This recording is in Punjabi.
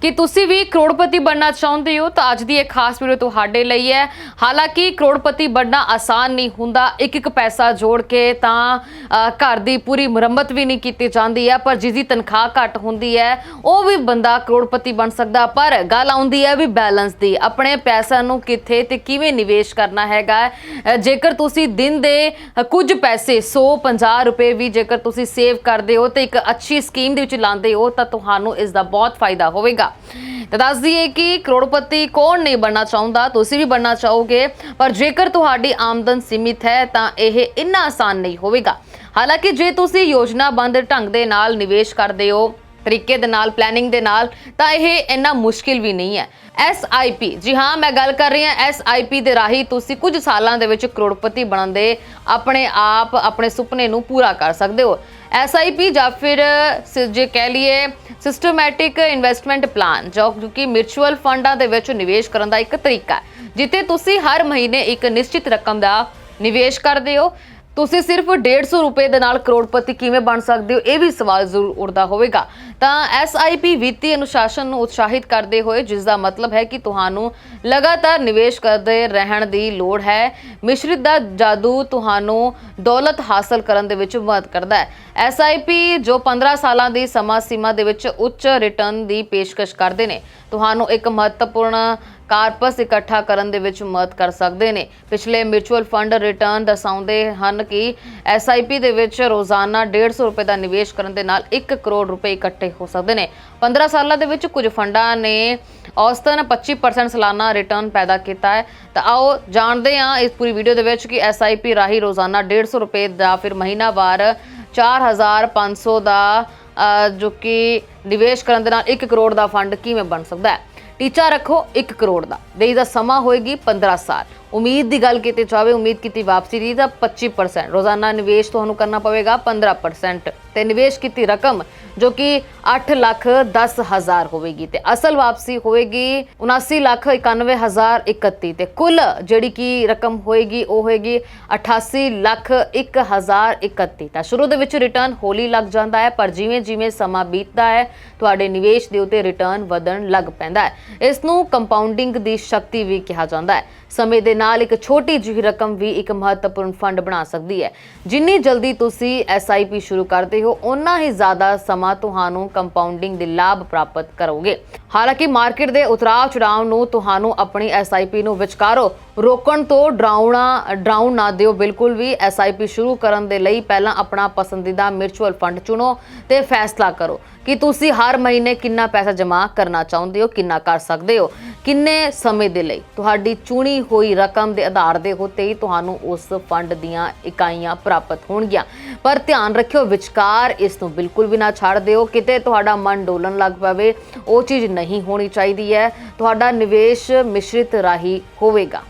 ਕਿ ਤੁਸੀਂ ਵੀ ਕਰੋੜਪਤੀ ਬਣਨਾ ਚਾਹੁੰਦੇ ਹੋ ਤਾਂ ਅੱਜ ਦੀ ਇਹ ਖਾਸ ਵੀਡੀਓ ਤੁਹਾਡੇ ਲਈ ਹੈ। ਹਾਲਾਂਕਿ ਕਰੋੜਪਤੀ ਬਣਨਾ ਆਸਾਨ ਨਹੀਂ ਹੁੰਦਾ ਇੱਕ ਇੱਕ ਪੈਸਾ ਜੋੜ ਕੇ ਤਾਂ ਘਰ ਦੀ ਪੂਰੀ ਮੁਰੰਮਤ ਵੀ ਨਹੀਂ ਕੀਤੀ ਜਾਂਦੀ ਹੈ, ਪਰ ਜਿਸ ਦੀ ਤਨਖਾਹ ਘੱਟ ਹੁੰਦੀ ਹੈ, ਉਹ ਵੀ ਬੰਦਾ ਕਰੋੜਪਤੀ ਬਣ ਸਕਦਾ, ਪਰ ਗੱਲ ਆਉਂਦੀ ਹੈ ਵੀ ਬੈਲੈਂਸ ਦੀ, ਆਪਣੇ ਪੈਸਿਆਂ ਨੂੰ ਕਿੱਥੇ ਤੇ ਕਿਵੇਂ ਨਿਵੇਸ਼ ਕਰਨਾ ਹੈਗਾ। ਜੇਕਰ ਤੁਸੀਂ ਦਿਨ ਦੇ ਕੁਝ ਪੈਸੇ 100 50 ਰੁਪਏ ਵੀ ਜੇਕਰ ਤੁਸੀਂ ਸੇਵ ਕਰਦੇ ਹੋ ਤੇ ਇੱਕ ਅੱਛੀ ਸਕੀਮ ਦੇ ਵਿੱਚ ਲਾਉਂਦੇ ਹੋ, ਤਾਂ ਤੁਹਾਨੂੰ ਇਸ ਦਾ ਬਹੁਤ ਫਾਇਦਾ ਹੋਵੇਗਾ। ਤਾਂ ਦੱਸ ਦਈਏ ਕਿ ਕਰੋੜਪਤੀ ਕੌਣ ਨਹੀਂ ਬਣਨਾ ਚਾਹੁੰਦਾ, ਤੁਸੀਂ ਵੀ ਬਣਨਾ ਚਾਹੋਗੇ, ਪਰ ਜੇਕਰ ਤੁਹਾਡੀ ਆਮਦਨ ਸੀਮਿਤ ਹੈ, ਤਾਂ ਇਹ ਇੰਨਾ ਆਸਾਨ ਨਹੀਂ ਹੋਵੇਗਾ। ਹਾਲਾਂਕਿ ਜੇ ਤੁਸੀਂ ਯੋਜਨਾਬੰਦ ਢੰਗ ਦੇ ਨਾਲ ਨਿਵੇਸ਼ ਕਰਦੇ ਹੋ ਤਰੀਕੇ ਦੇ ਨਾਲ ਪਲੈਨਿੰਗ ਦੇ ਨਾਲ, ਤਾਂ ਇਹ ਇੰਨਾ ਮੁਸ਼ਕਿਲ ਵੀ ਨਹੀਂ ਹੈ। SIP ਜੀ ਹਾਂ, ਮੈਂ ਗੱਲ ਕਰ ਰਹੀ ਹਾਂ SIP ਦੇ ਰਾਹੀਂ ਤੁਸੀਂ ਕੁਝ ਸਾਲਾਂ ਦੇ ਵਿੱਚ ਕਰੋੜਪਤੀ ਬਣਨ ਦੇ ਆਪਣੇ ਆਪ, ਆਪਣੇ ਸੁਪਨੇ ਨੂੰ ਪੂਰਾ ਕਰ ਸਕਦੇ ਹੋ। SIP ਜਾਂ ਫਿਰ, ਸ- ਜੇ ਕਹਿ ਲਈਏ ਸਿਸਟਮੈਟਿਕ ਇਨਵੈਸਟਮੈਂਟ ਪਲਾਨ ਜੋ ਕਿ ਮਿਊਚੁਅਲ ਫੰਡਾਂ ਦੇ ਵਿੱਚ ਨਿਵੇਸ਼ ਕਰਨ ਦਾ ਇੱਕ ਤਰੀਕਾ ਹੈ, ਜਿੱਥੇ ਤੁਸੀਂ ਹਰ ਮਹੀਨੇ ਇੱਕ ਨਿਸ਼ਚਿਤ ਰਕਮ ਦਾ ਨਿਵੇਸ਼ ਕਰਦੇ ਹੋ। ਤੁਸੀਂ ਸਿਰਫ 150 ਰੁਪਏ ਦੇ ਨਾਲ ਕਰੋੜਪਤੀ ਕਿਵੇਂ ਬਣ ਸਕਦੇ ਹੋ? ਇਹ ਵੀ ਸਵਾਲ ਜ਼ਰੂਰ ਉੱਠਦਾ ਹੋਵੇਗਾ। ਤਾਂ SIP ਵਿੱਤੀ ਅਨੁਸ਼ਾਸਨ ਨੂੰ ਉਤਸ਼ਾਹਿਤ ਕਰਦੇ ਹੋਏ ਜਿਸ ਦਾ ਮਤਲਬ ਹੈ ਕਿ ਤੁਹਾਨੂੰ ਲਗਾਤਾਰ ਨਿਵੇਸ਼ ਕਰਦੇ ਰਹਿਣ ਦੀ ਲੋੜ ਹੈ। ਮਿਸ਼ਰਿਤ ਦਾ ਜਾਦੂ ਤੁਹਾਨੂੰ ਦੌਲਤ ਹਾਸਲ ਕਰਨ ਦੇ ਵਿੱਚ ਮਦਦ ਕਰਦਾ ਹੈ। SIP ਜੋ 15 ਸਾਲਾਂ ਦੀ ਸਮਾਂ ਸੀਮਾ ਦੇ ਵਿੱਚ ਉੱਚ ਰਿਟਰਨ ਦੀ ਪੇਸ਼ਕਸ਼ ਕਰਦੇ ਨੇ, ਤੁਹਾਨੂੰ ਇੱਕ ਮਹੱਤਵਪੂਰਨ ਕਾਰਪਸ ਇਕੱਠਾ ਕਰਨ ਦੇ ਵਿੱਚ ਮਦਦ ਕਰ ਸਕਦੇ ਨੇ। ਪਿਛਲੇ ਮਿਊਚੁਅਲ ਫੰਡ ਰਿਟਰਨ ਦਰਸਾਉਂਦੇ ਹਨ ਕਿ SIP ਦੇ ਵਿੱਚ ਰੋਜ਼ਾਨਾ 150 ਰੁਪਏ ਦਾ ਨਿਵੇਸ਼ ਕਰਨ ਦੇ ਨਾਲ 1 ਕਰੋੜ ਰੁਪਏ ਇਕੱਠੇ ਹੋ ਸਕਦੇ ਨੇ। 15 ਸਾਲਾਂ ਦੇ ਵਿੱਚ ਕੁਝ ਫੰਡਾਂ ਨੇ ਔਸਤਨ 25% ਸਾਲਾਨਾ ਰਿਟਰਨ ਪੈਦਾ ਕੀਤਾ ਹੈ। ਤਾਂ ਆਓ ਜਾਣਦੇ ਹਾਂ ਇਸ ਪੂਰੀ ਵੀਡੀਓ ਦੇ ਵਿੱਚ ਕਿ SIP ਰਾਹੀਂ ਰੋਜ਼ਾਨਾ 150 ਰੁਪਏ ਦਾ ਫਿਰ ਮਹੀਨਾਵਾਰ 4500 ਦਾ ਜੋ ਕਿ ਨਿਵੇਸ਼ ਕਰਨ ਦੇ ਨਾਲ 1 ਕਰੋੜ ਦਾ ਫੰਡ ਕਿਵੇਂ ਬਣ ਸਕਦਾ ਹੈ? ਟੀਚਾ ਰੱਖੋ 1 ਕਰੋੜ ਦਾ। ਦੇਈ ਦਾ ਸਮਾਂ ਹੋਏਗੀ 15 ਸਾਲ। ਉਮੀਦ ਦੀ ਗੱਲ ਕੀਤੀ ਜਾਵੇ, ਉਮੀਦ ਕੀਤੀ ਵਾਪਸੀ ਦੀ ਤਾਂ 25% ਰੋਜ਼ਾਨਾ ਨਿਵੇਸ਼ ਤੁਹਾਨੂੰ ਕਰਨਾ ਪਵੇਗਾ 15% ਤੇ ਨਿਵੇਸ਼ ਕੀਤੀ ਰਕਮ ਜੋ ਕਿ 8 ਲੱਖ 10 ਹਜ਼ਾਰ ਹੋਵੇਗੀ ਤੇ ਅਸਲ ਵਾਪਸੀ ਹੋਵੇਗੀ 79 ਲੱਖ 91 ਹਜ਼ਾਰ 31 ਤੇ ਕੁੱਲ ਜਿਹੜੀ ਕਿ ਰਕਮ ਹੋਏਗੀ, ਉਹ ਹੋਏਗੀ 88 ਲੱਖ 1 ਹਜ਼ਾਰ 31 ਤਾਂ ਸ਼ੁਰੂ ਦੇ ਵਿੱਚ ਰਿਟਰਨ ਹੌਲੀ ਲੱਗ ਜਾਂਦਾ ਹੈ, ਪਰ ਜਿਵੇਂ ਜਿਵੇਂ ਸਮਾਂ ਬੀਤਦਾ ਹੈ, ਤੁਹਾਡੇ ਨਿਵੇਸ਼ ਦੇ ਉੱਤੇ ਰਿਟਰਨ ਵਧਣ ਲੱਗ ਪੈਂਦਾ ਹੈ। ਇਸ ਨੂੰ ਕੰਪਾਊਂਡਿੰਗ ਦੀ ਸ਼ਕਤੀ ਵੀ ਕਿਹਾ ਜਾਂਦਾ ਹੈ। ਸਮੇਂ ਦੇ ਨਾਲ ਇੱਕ ਛੋਟੀ ਜਿਹੀ ਰਕਮ ਵੀ ਇੱਕ ਮਹੱਤਵਪੂਰਨ ਫੰਡ ਬਣਾ ਸਕਦੀ ਹੈ। ਜਿੰਨੀ ਜਲਦੀ ਤੁਸੀਂ SIP ਸ਼ੁਰੂ ਕਰਦੇ ਹੋ ਉਨਾ ਹੀ ਜ਼ਿਆਦਾ ਸਮਾਂ ਤੁਹਾਨੂੰ ਕੰਪਾਊਂਡਿੰਗ ਦੇ ਲਾਭ ਪ੍ਰਾਪਤ ਕਰੋਗੇ। ਹਾਲਾਂਕਿ ਮਾਰਕੀਟ ਦੇ ਉਤਰਾਅ ਚੜਾਅ ਨੂੰ ਤੁਹਾਨੂੰ ਆਪਣੀ SIP ਨੂੰ ਵਿਚਕਾਰੋ। ਰੋਕਣ ਤੋਂ ਡਰਾਉਣਾ, ਡਰਾਉਣ ਨਾ ਦਿਓ, ਬਿਲਕੁਲ ਵੀ SIP ਸ਼ੁਰੂ ਕਰਨ ਦੇ ਲਈ ਪਹਿਲਾਂ ਆਪਣਾ ਪਸੰਦੀਦਾ ਮਿਊਚੁਅਲ ਫੰਡ ਚੁਣੋ ਤੇ ਫੈਸਲਾ ਕਰੋ। ਕਿ ਤੁਸੀਂ ਹਰ ਮਹੀਨੇ ਕਿੰਨਾ ਪੈਸਾ ਜਮ੍ਹਾਂ ਕਰਨਾ ਚਾਹੁੰਦੇ ਹੋ, ਕਿੰਨਾ ਕਰ ਸਕਦੇ ਹੋ, ਕਿੰਨੇ ਸਮੇਂ ਦੇ ਲਈ? ਤੁਹਾਡੀ ਚੁਣੀ ਹੋਈ ਰਕਮ ਦੇ ਆਧਾਰ ਦੇ ਉੱਤੇ ਹੀ ਤੁਹਾਨੂੰ ਉਸ ਫੰਡ ਦੀਆਂ ਇਕਾਈਆਂ ਪ੍ਰਾਪਤ ਹੋਣਗੀਆਂ। ਪਰ ਧਿਆਨ ਰੱਖਿਓ, ਵਿਚਕਾਰ ਇਸ ਨੂੰ ਬਿਲਕੁਲ ਵੀ ਨਾ ਛੱਡ ਦਿਓ। ਕਿਤੇ ਤੁਹਾਡਾ ਮਨ ਡੋਲਣ ਲੱਗ ਪਵੇ, ਉਹ ਚੀਜ਼ ਨਹੀਂ ਹੋਣੀ ਚਾਹੀਦੀ ਹੈ। ਤੁਹਾਡਾ ਨਿਵੇਸ਼ ਮਿਸ਼ਰਿਤ ਰਾਹੀਂ ਹੋਵੇਗਾ।